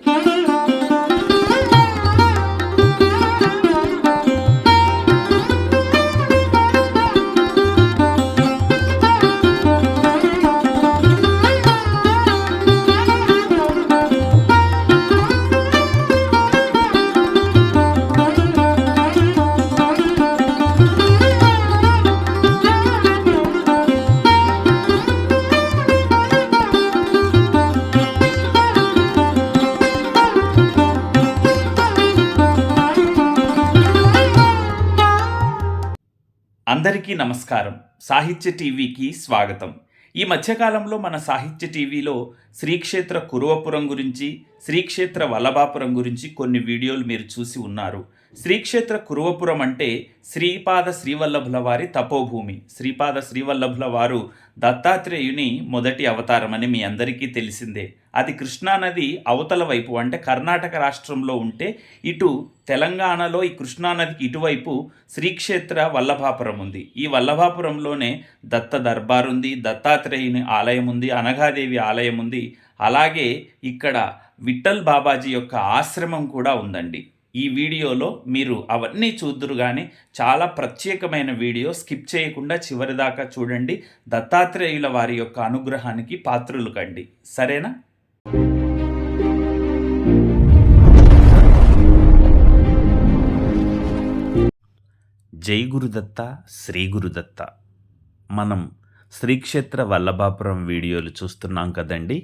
Thank. అందరికీ నమస్కారం. సాహిత్య టీవీకి స్వాగతం. ఈ మధ్యకాలంలో మన సాహిత్య టీవీలో శ్రీక్షేత్ర కురువపురం గురించి శ్రీక్షేత్ర వల్లభాపురం గురించి కొన్ని వీడియోలు మీరు చూసి ఉన్నారు. శ్రీక్షేత్ర కురువపురం అంటే శ్రీపాద శ్రీవల్లభుల వారి తపోభూమి. శ్రీపాద శ్రీవల్లభుల వారు దత్తాత్రేయుని మొదటి అవతారం అని మీ అందరికీ తెలిసిందే. అది కృష్ణానది అవతల వైపు అంటే కర్ణాటక రాష్ట్రంలో ఉంటే ఇటు తెలంగాణలో ఈ కృష్ణానదికి ఇటువైపు శ్రీక్షేత్ర వల్లభాపురం ఉంది. ఈ వల్లభాపురంలోనే దత్త దర్బార్ ఉంది దత్తాత్రేయుని ఆలయం ఉంది అనఘాదేవి ఆలయం ఉంది అలాగే ఇక్కడ విఠల్ బాబాజీ యొక్క ఆశ్రమం కూడా ఉందండి. ఈ వీడియోలో మీరు అవన్నీ చూద్దురు కానీ చాలా ప్రత్యేకమైన వీడియో స్కిప్ చేయకుండా చివరి దాకా చూడండి. దత్తాత్రేయుల వారి యొక్క అనుగ్రహానికి పాత్రులు కండి. సరేనా? జై గురుదత్త శ్రీ గురుదత్త. మనం శ్రీక్షేత్ర వల్లభాపురం వీడియోలు చూస్తున్నాం కదండి.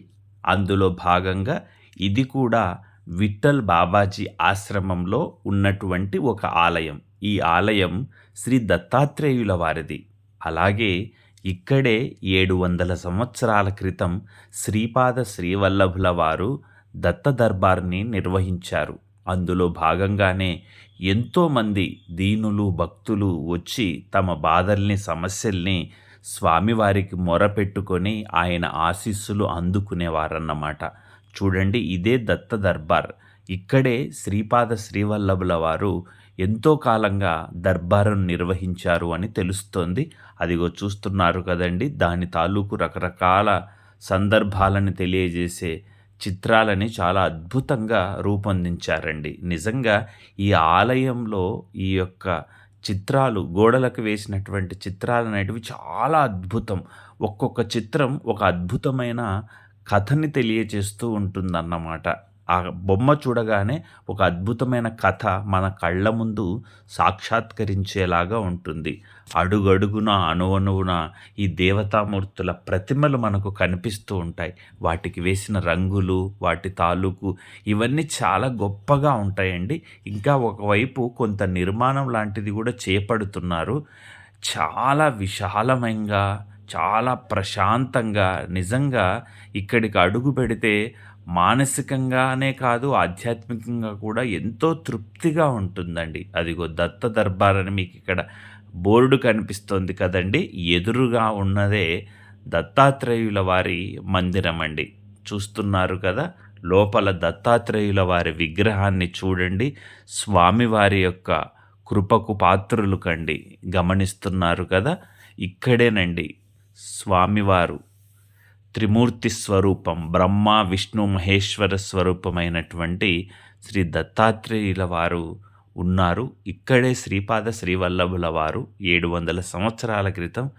అందులో భాగంగా ఇది కూడా విఠల్ బాబాజీ ఆశ్రమంలో ఉన్నటువంటి ఒక ఆలయం. ఈ ఆలయం శ్రీ దత్తాత్రేయుల వారిది. అలాగే ఇక్కడే ఏడు వందల సంవత్సరాల క్రితం శ్రీపాద శ్రీవల్లభుల వారు దత్త దర్బార్ని నిర్వహించారు. అందులో భాగంగానే ఎంతోమంది దీనులు భక్తులు వచ్చి తమ బాధల్ని సమస్యల్ని స్వామివారికి మొరపెట్టుకొని ఆయన ఆశీస్సులు అందుకునేవారన్నమాట. చూడండి ఇదే దత్త దర్బార్. ఇక్కడే శ్రీపాద శ్రీవల్లభుల వారు ఎంతో కాలంగా దర్బారును నిర్వహించారు అని తెలుస్తోంది. అదిగో చూస్తున్నారు కదండి దాని తాలూకు రకరకాల సందర్భాలను తెలియజేసే చిత్రాలని చాలా అద్భుతంగా రూపొందించారండి. నిజంగా ఈ ఆలయంలో ఈ యొక్క చిత్రాలు గోడలకు వేసినటువంటి చిత్రాలు అనేటివి చాలా అద్భుతం. ఒక్కొక్క చిత్రం ఒక అద్భుతమైన కథని తెలియచేస్తూ ఉంటుందన్నమాట. ఆ బొమ్మ చూడగానే ఒక అద్భుతమైన కథ మన కళ్ళ ముందు సాక్షాత్కరించేలాగా ఉంటుంది. అడుగడుగున అణువణువున ఈ దేవతామూర్తుల ప్రతిమలు మనకు కనిపిస్తూ ఉంటాయి. వాటికి వేసిన రంగులు వాటి తాలూకు ఇవన్నీ చాలా గొప్పగా ఉంటాయండి. ఇంకా ఒకవైపు కొంత నిర్మాణం లాంటిది కూడా చేపడుతున్నారు. చాలా విశాలమైన చాలా ప్రశాంతంగా నిజంగా ఇక్కడికి అడుగు పెడితే మానసికంగానే కాదు ఆధ్యాత్మికంగా కూడా ఎంతో తృప్తిగా ఉంటుందండి. అదిగో దత్త దర్బార్ అని మీకు ఇక్కడ బోర్డు కనిపిస్తుంది కదండి. ఎదురుగా ఉన్నదే దత్తాత్రేయుల వారి మందిరం అండి. చూస్తున్నారు కదా లోపల దత్తాత్రేయుల వారి విగ్రహాన్ని చూడండి. స్వామివారి యొక్క కృపకు పాత్రులు కండి. గమనిస్తున్నారు కదా ఇక్కడేనండి స్వామివారు త్రిమూర్తి స్వరూపం బ్రహ్మ విష్ణు మహేశ్వర స్వరూపమైనటువంటి శ్రీ దత్తాత్రేయుల వారు ఉన్నారు. ఇక్కడే శ్రీపాద శ్రీవల్లభుల వారు ఏడు వందల సంవత్సరాల క్రితం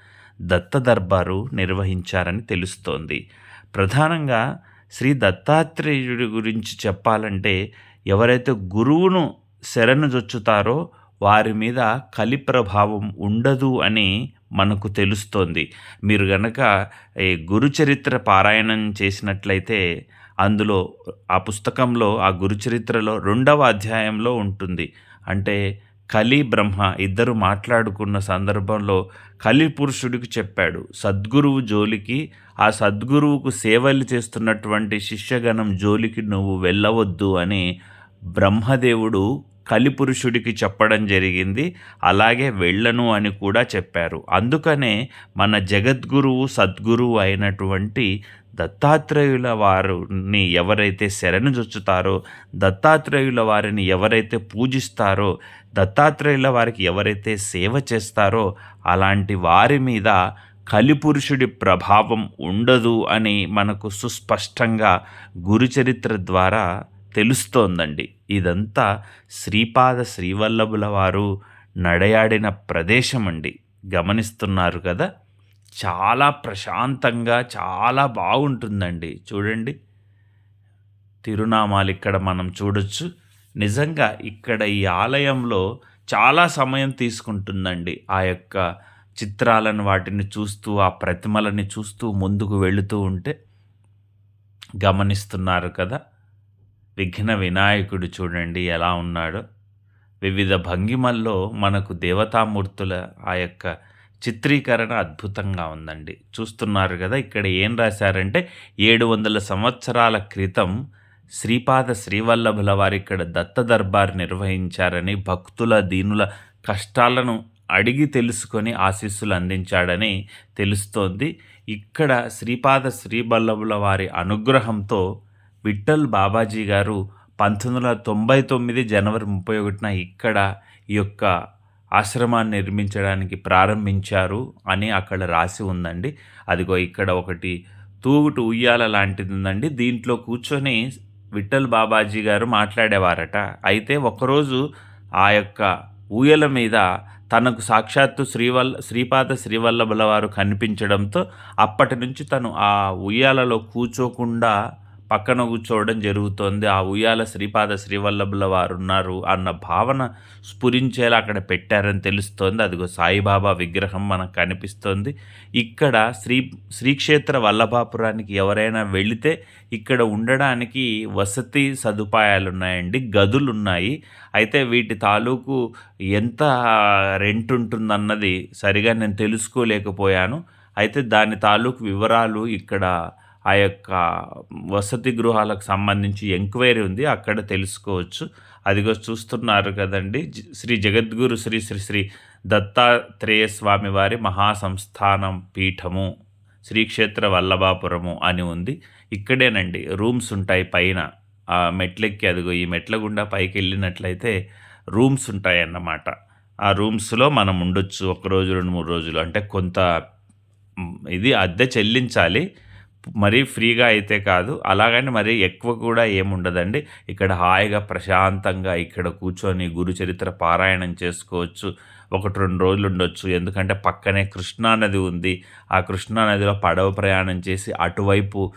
దత్త దర్బారు నిర్వహించారని తెలుస్తోంది. ప్రధానంగా శ్రీ దత్తాత్రేయుడి గురించి చెప్పాలంటే ఎవరైతే గురువును శరణుజొచ్చుతారో వారి మీద కలి ప్రభావం ఉండదు అని మనకు తెలుస్తోంది. మీరు గనక ఈ గురుచరిత్ర పారాయణం చేసినట్లయితే అందులో ఆ పుస్తకంలో ఆ గురుచరిత్రలో రెండవ అధ్యాయంలో ఉంటుంది. అంటే కలి బ్రహ్మ ఇద్దరు మాట్లాడుకున్న సందర్భంలో కలి పురుషుడికి చెప్పాడు సద్గురువు జోలికి ఆ సద్గురువుకు సేవలు చేస్తున్నటువంటి శిష్యగణం జోలికి నువ్వు వెళ్ళవద్దు అని బ్రహ్మదేవుడు కలిపురుషుడికి చెప్పడం జరిగింది. అలాగే వెళ్ళను అని కూడా చెప్పారు. అందుకనే మన జగద్గురువు సద్గురువు అయినటువంటి దత్తాత్రేయుల వారిని ఎవరైతే శరణు జొచ్చుతారో దత్తాత్రేయుల వారిని ఎవరైతే పూజిస్తారో దత్తాత్రేయుల వారికి ఎవరైతే సేవ చేస్తారో అలాంటి వారి మీద కలిపురుషుడి ప్రభావం ఉండదు అని మనకు సుస్పష్టంగా గురుచరిత్ర ద్వారా తెలుస్తోందండి. ఇదంతా శ్రీపాద శ్రీవల్లభుల వారు నడయాడిన ప్రదేశం అండి. గమనిస్తున్నారు కదా? చాలా ప్రశాంతంగా చాలా బాగుంటుందండి. చూడండి. తిరునామాలు ఇక్కడ మనం చూడొచ్చు. నిజంగా ఇక్కడ ఈ ఆలయంలో చాలా సమయం తీసుకుంటుందండి. ఆ యొక్క చిత్రాలను వాటిని చూస్తూ ఆ ప్రతిమలని చూస్తూ ముందుకు వెళుతూ ఉంటే గమనిస్తున్నారు కదా? విఘ్న వినాయకుడు చూడండి ఎలా ఉన్నాడో. వివిధ భంగిమల్లో మనకు దేవతామూర్తుల ఆ యొక్క చిత్రీకరణ అద్భుతంగా ఉందండి. చూస్తున్నారు కదా ఇక్కడ ఏం రాశారంటే ఏడు వందల సంవత్సరాల క్రితం శ్రీపాద శ్రీవల్లభుల వారు ఇక్కడ దత్త దర్బార్ నిర్వహించారని భక్తుల దీనుల కష్టాలను అడిగి తెలుసుకొని ఆశీస్సులు అందించాడని తెలుస్తోంది. ఇక్కడ శ్రీపాద శ్రీవల్లభుల వారి అనుగ్రహంతో విఠల్ బాబాజీ గారు పంతొమ్మిది వందల తొంభై తొమ్మిది జనవరి ముప్పై ఒకటిన ఇక్కడ ఈ యొక్క ఆశ్రమాన్ని నిర్మించడానికి ప్రారంభించారు అని అక్కడ రాసి ఉందండి. అదిగో ఇక్కడ ఒకటి తూగుటు ఉయ్యాల లాంటిది ఉందండి. దీంట్లో కూర్చొని విఠల్ బాబాజీ గారు మాట్లాడేవారట. అయితే ఒకరోజు ఆ యొక్క ఊయల మీద తనకు సాక్షాత్తు శ్రీవల్ శ్రీపాద శ్రీవల్లభుల వారు కనిపించడంతో అప్పటి నుంచి తను ఆ ఉయ్యాలలో కూర్చోకుండా పక్కన కూర్చోవడం జరుగుతోంది. ఆ ఉయ్యాల శ్రీపాద శ్రీవల్లభుల వారు ఉన్నారు అన్న భావన స్ఫురించేలా అక్కడ పెట్టారని తెలుస్తోంది. అదిగో సాయిబాబా విగ్రహం మనకు కనిపిస్తోంది. ఇక్కడ శ్రీ శ్రీక్షేత్ర వల్లభాపురానికి ఎవరైనా వెళితే ఇక్కడ ఉండడానికి వసతి సదుపాయాలు ఉన్నాయండి గదులు ఉన్నాయి అయితే వీటి తాలూకు ఎంత రెంట్ ఉంటుందన్నది సరిగా నేను తెలుసుకోలేకపోయాను. అయితే దాని తాలూకు వివరాలు ఇక్కడ ఆ యొక్క వసతి గృహాలకు సంబంధించి ఎంక్వైరీ ఉంది అక్కడ తెలుసుకోవచ్చు. అదిగో చూస్తున్నారు కదండి జ- శ్రీ జగద్గురు శ్రీ శ్రీ శ్రీ దత్తాత్రేయ స్వామి వారి మహాసంస్థానం పీఠము శ్రీక్షేత్ర వల్లభాపురము అని ఉంది. ఇక్కడేనండి రూమ్స్ ఉంటాయి పైన. ఆ మెట్లెక్కి అదిగో ఈ మెట్ల గుండా పైకి వెళ్ళినట్లయితే రూమ్స్ ఉంటాయి అన్నమాట ఆ రూమ్స్లో మనం ఉండొచ్చు ఒక రోజు రెండు మూడు రోజులు. అంటే కొంత ఇది అద్దె చెల్లించాలి. మరీ ఫ్రీగా అయితే కాదు అలాగని మరీ ఎక్కువ కూడా ఏముండదండి. ఇక్కడ హాయిగా ప్రశాంతంగా ఇక్కడ కూర్చొని గురు చరిత్ర పారాయణం చేసుకోవచ్చు. ఒకటి రెండు రోజులు ఉండొచ్చు. ఎందుకంటే పక్కనే కృష్ణానది ఉంది. ఆ కృష్ణా నదిలో పడవ ప్రయాణం చేసి అటువైపు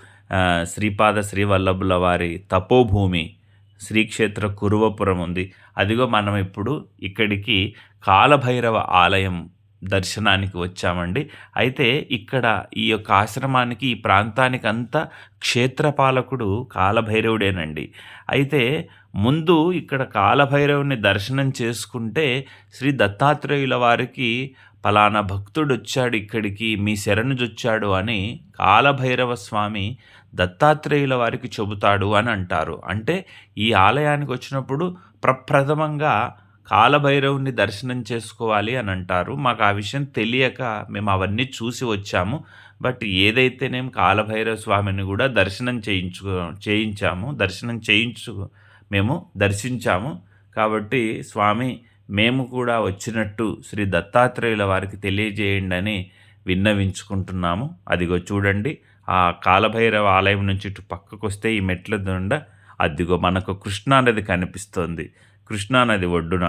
శ్రీపాద శ్రీవల్లభుల వారి తపోభూమి శ్రీక్షేత్ర కురువపురం ఉంది. అదిగో మనం ఇప్పుడు ఇక్కడికి కాలభైరవ ఆలయం దర్శనానికి వచ్చామండి. అయితే ఇక్కడ ఈ యొక్క ఆశ్రమానికి ఈ ప్రాంతానికి అంతా క్షేత్రపాలకుడు కాలభైరవుడేనండి. అయితే ముందు ఇక్కడ కాలభైరవుని దర్శనం చేసుకుంటే శ్రీ దత్తాత్రేయుల వారికి పలానా భక్తుడు వచ్చాడు ఇక్కడికి మీ శరణుజొచ్చాడు అని కాలభైరవ స్వామి దత్తాత్రేయుల వారికి చెబుతాడు అని అంటారు. అంటే ఈ ఆలయానికి వచ్చినప్పుడు ప్రప్రథమంగా కాలభైరవుని దర్శనం చేసుకోవాలి అని అంటారు. మాకు ఆ విషయం తెలియక మేము అవన్నీ చూసి వచ్చాము. బట్ ఏదైతేనేం కాలభైరవ స్వామిని కూడా దర్శనం చేయించు చేయించాము దర్శనం చేయించు మేము దర్శించాము. కాబట్టి స్వామి మేము కూడా వచ్చినట్టు శ్రీ దత్తాత్రేయుల వారికి తెలియజేయండి అని విన్నవించుకుంటున్నాము. అదిగో చూడండి ఆ కాలభైరవ ఆలయం నుంచి ఇటు పక్కకు వస్తే ఈ మెట్ల దుండ అదిగో మనకు కృష్ణానది కనిపిస్తోంది. కృష్ణానది ఒడ్డున.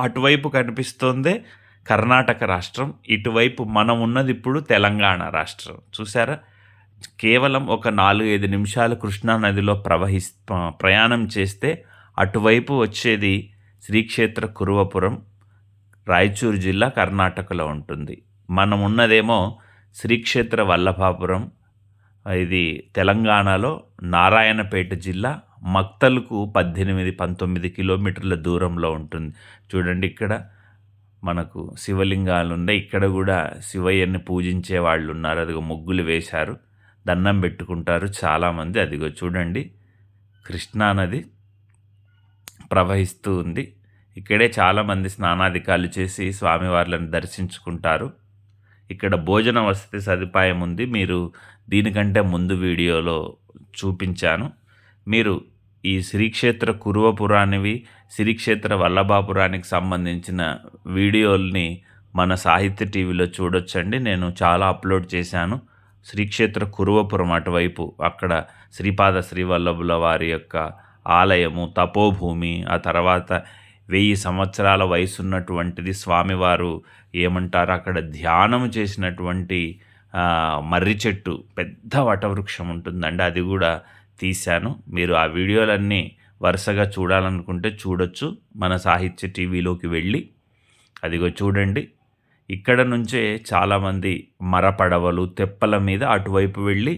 అటువైపు కనిపిస్తోందే కర్ణాటక రాష్ట్రం ఇటువైపు మనం ఉన్నది ఇప్పుడు తెలంగాణ రాష్ట్రం. చూసారా కేవలం ఒక నాలుగు ఐదు నిమిషాలు కృష్ణా నదిలో ప్రయాణం చేస్తే అటువైపు వచ్చేది శ్రీక్షేత్ర కురువపురం రాయచూరు జిల్లా కర్ణాటకలో ఉంటుంది. మనం ఉన్నదేమో శ్రీక్షేత్ర వల్లభాపురం ఇది తెలంగాణలో నారాయణపేట జిల్లా మక్తల్కు పద్దెనిమిది పంతొమ్మిది కిలోమీటర్ల దూరంలో ఉంటుంది. చూడండి ఇక్కడ. మనకు శివలింగాలు ఉన్నాయి. ఇక్కడ కూడా శివయ్యని పూజించే వాళ్ళు ఉన్నారు. అదిగో ముగ్గులు వేశారు. దండం పెట్టుకుంటారు చాలామంది. అదిగో చూడండి. కృష్ణానది ప్రవహిస్తూ ఉంది. ఇక్కడే చాలామంది స్నానాధికాలు చేసి స్వామివార్లను దర్శించుకుంటారు. ఇక్కడ భోజన వసతి సదుపాయం ఉంది. మీరు దీనికంటే ముందు వీడియోలో చూపించాను. మీరు ఈ శ్రీక్షేత్ర కురువపురానివి శ్రీక్షేత్ర వల్లభాపురానికి సంబంధించిన వీడియోల్ని మన సాహిత్య టీవీలో చూడొచ్చండి. నేను చాలా అప్లోడ్ చేశాను. శ్రీక్షేత్ర కురువపురం అటువైపు అక్కడ శ్రీపాద శ్రీవల్లభుల వారి యొక్క ఆలయము తపోభూమి ఆ తర్వాత వెయ్యి సంవత్సరాల వయసున్నటువంటిది స్వామివారు ఏమంటారు? అక్కడ ధ్యానం చేసినటువంటి మర్రి చెట్టు పెద్ద వటవృక్షం ఉంటుందండి. అది కూడా తీశాను. మీరు ఆ వీడియోలన్నీ వరుసగా చూడాలనుకుంటే చూడొచ్చు. మన సాహిత్య టీవీలోకి వెళ్ళి అదిగో చూడండి. ఇక్కడ నుంచే చాలామంది మరపడవలు తెప్పల మీద అటువైపు వెళ్ళి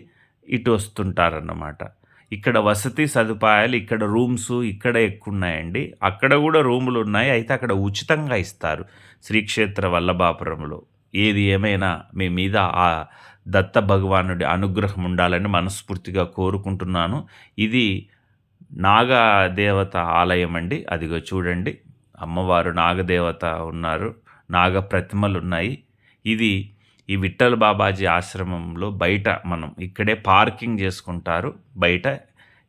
ఇటు వస్తుంటారన్నమాట. ఇక్కడ వసతి సదుపాయాలు ఇక్కడ రూమ్స్ ఇక్కడ ఎక్కువ ఉన్నాయండి అక్కడ కూడా రూములు ఉన్నాయి. అయితే అక్కడ ఉచితంగా ఇస్తారు శ్రీక్షేత్ర వల్లభాపురంలో. ఏది ఏమైనా మీ మీద ఆ దత్త భగవానుడి అనుగ్రహం ఉండాలని మనస్ఫూర్తిగా కోరుకుంటున్నాను. ఇది నాగదేవత ఆలయం అండి. అదిగో చూడండి. అమ్మవారు నాగదేవత ఉన్నారు. నాగ ప్రతిమలు ఉన్నాయి. ఇది ఈ విఠల్ బాబాజీ ఆశ్రమంలో బయట మనం ఇక్కడే పార్కింగ్ చేసుకుంటారు. బయట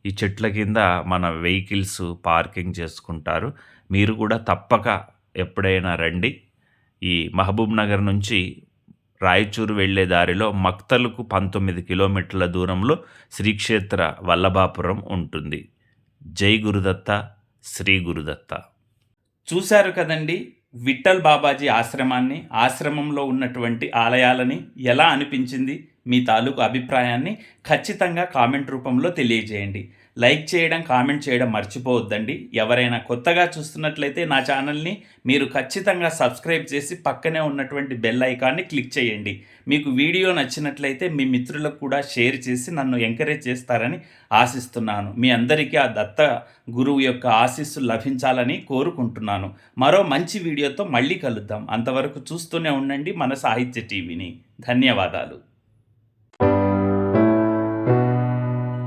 ఈ చెట్ల కింద మన వెహికల్స్ పార్కింగ్ చేసుకుంటారు. మీరు కూడా తప్పక ఎప్పుడైనా రండి. ఈ మహబూబ్ నగర్ నుంచి రాయచూరు వెళ్ళే దారిలో మక్తలకు పంతొమ్మిది కిలోమీటర్ల దూరంలో శ్రీక్షేత్ర వల్లభాపురం ఉంటుంది. జై గురుదత్త శ్రీ గురుదత్త. చూశారు కదండి విఠల్ బాబాజీ ఆశ్రమాన్ని ఆశ్రమంలో ఉన్నటువంటి ఆలయాలని ఎలా అనిపించింది? మీ తాలూకు అభిప్రాయాన్ని ఖచ్చితంగా కామెంట్ రూపంలో తెలియజేయండి. లైక్ చేయడం కామెంట్ చేయడం మర్చిపోవద్దండి. ఎవరైనా కొత్తగా చూస్తున్నట్లయితే నా ఛానల్ని మీరు ఖచ్చితంగా సబ్స్క్రైబ్ చేసి పక్కనే ఉన్నటువంటి బెల్ ఐకాన్ని క్లిక్ చేయండి. మీకు వీడియో నచ్చినట్లయితే మీ మిత్రులకు కూడా షేర్ చేసి నన్ను ఎంకరేజ్ చేస్తారని ఆశిస్తున్నాను. మీ అందరికీ ఆ దత్త గురువు యొక్క ఆశీస్సు లభించాలని కోరుకుంటున్నాను. మరో మంచి వీడియోతో మళ్ళీ కలుద్దాం. అంతవరకు చూస్తూనే ఉండండి మన సాహిత్య టీవీని. ధన్యవాదాలు.